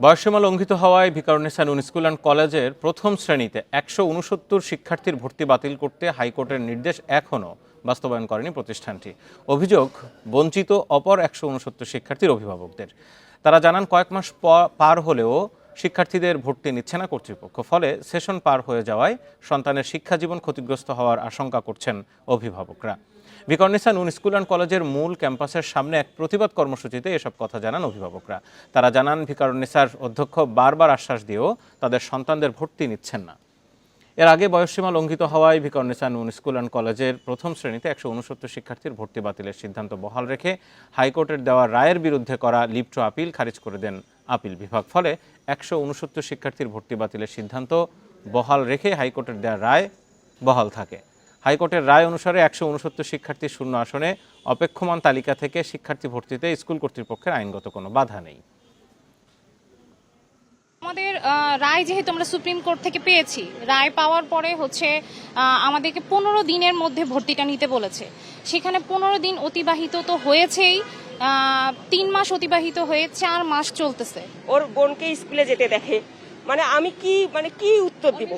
বয়সীমা লঙ্ঘিত হওয়ায় ভিকারুন্নেসা নুন স্কুল অ্যান্ড কলেজের প্রথম শ্রেণীতে একশো উনসত্তর শিক্ষার্থীর ভর্তি বাতিল করতে হাইকোর্টের নির্দেশ এখনও বাস্তবায়ন করেনি প্রতিষ্ঠানটি। অভিযোগ, বঞ্চিত অপর একশো উনসত্তর শিক্ষার্থীর অভিভাবকদের। তারা জানান, কয়েক মাস পার হলেও শিক্ষার্থীদের ভর্তি নিচ্ছে না কর্তৃপক্ষ, ফলে সেশন পার হয়ে যাওয়ায় সন্তানের শিক্ষাজীবন ক্ষতিগ্রস্ত হওয়ার আশঙ্কা করছেন অভিভাবকরা। বিকর্নিসা নুন স্কুল অ্যান্ড কলেজের মূল ক্যাম্পাসের সামনে এক প্রতিবাদ কর্মসূচিতে এসব কথা জানান অভিভাবকরা। তারা জানান ভিকারুন্নিসার অধ্যক্ষ বারবার আশ্বাস দিয়েও তাদের সন্তানদের ভর্তি নিচ্ছেন না। এর আগে বয়সসীমা লঙ্ঘিত হওয়ায় ভিকর্নিসা নুন স্কুল অ্যান্ড কলেজের প্রথম শ্রেণীতে একশো উনসত্তর শিক্ষার্থীর ভর্তি বাতিলের সিদ্ধান্ত বহাল রেখে হাইকোর্টের দেওয়া রায়ের বিরুদ্ধে করা লিপ্ট আপিল খারিজ করে দেন আপিল বিভাগ। ফলে একশো উনসত্তর শিক্ষার্থীর ভর্তি বাতিলের সিদ্ধান্ত বহাল রেখে হাইকোর্টের দেওয়া রায় বহাল থাকে। হাইকোর্টের রায় অনুসারে একশো উনসত্তর শিক্ষার্থীর শূন্য আসনে অপেক্ষমান তালিকা থেকে শিক্ষার্থী ভর্তিতে স্কুল কর্তৃপক্ষের আইনগত কোনো বাধা নেই। আমাদের রায় যেহেতু আমরা সুপ্রিম কোর্ট থেকে পেয়েছি, রায় পাওয়ার পরে হচ্ছে আমাদেরকে পনেরো দিনের মধ্যে ভর্তিটা নিতে বলেছে। সেখানে পনেরো দিন অতিবাহিত তো হয়েছেই তিন মাস অতিবাহিত হয়ে চার মাস চলতেছে। ওর বোনকে স্কুলে যেতে দেখে। মানে আমি কি মানে কি উত্তর দিব?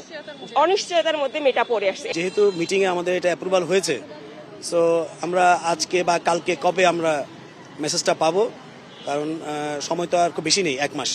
অনিশ্চয়তার মধ্যে মেটা পড়ে আসছে। যেহেতু মিটিংয়ে আমাদের এটা অ্যাপ্রুভাল হয়েছে সো আমরা আজকে বা কালকে কবে আমরা মেসেজটা পাবো? কারণ সময় তো আর খুব বেশি নেই এক মাস।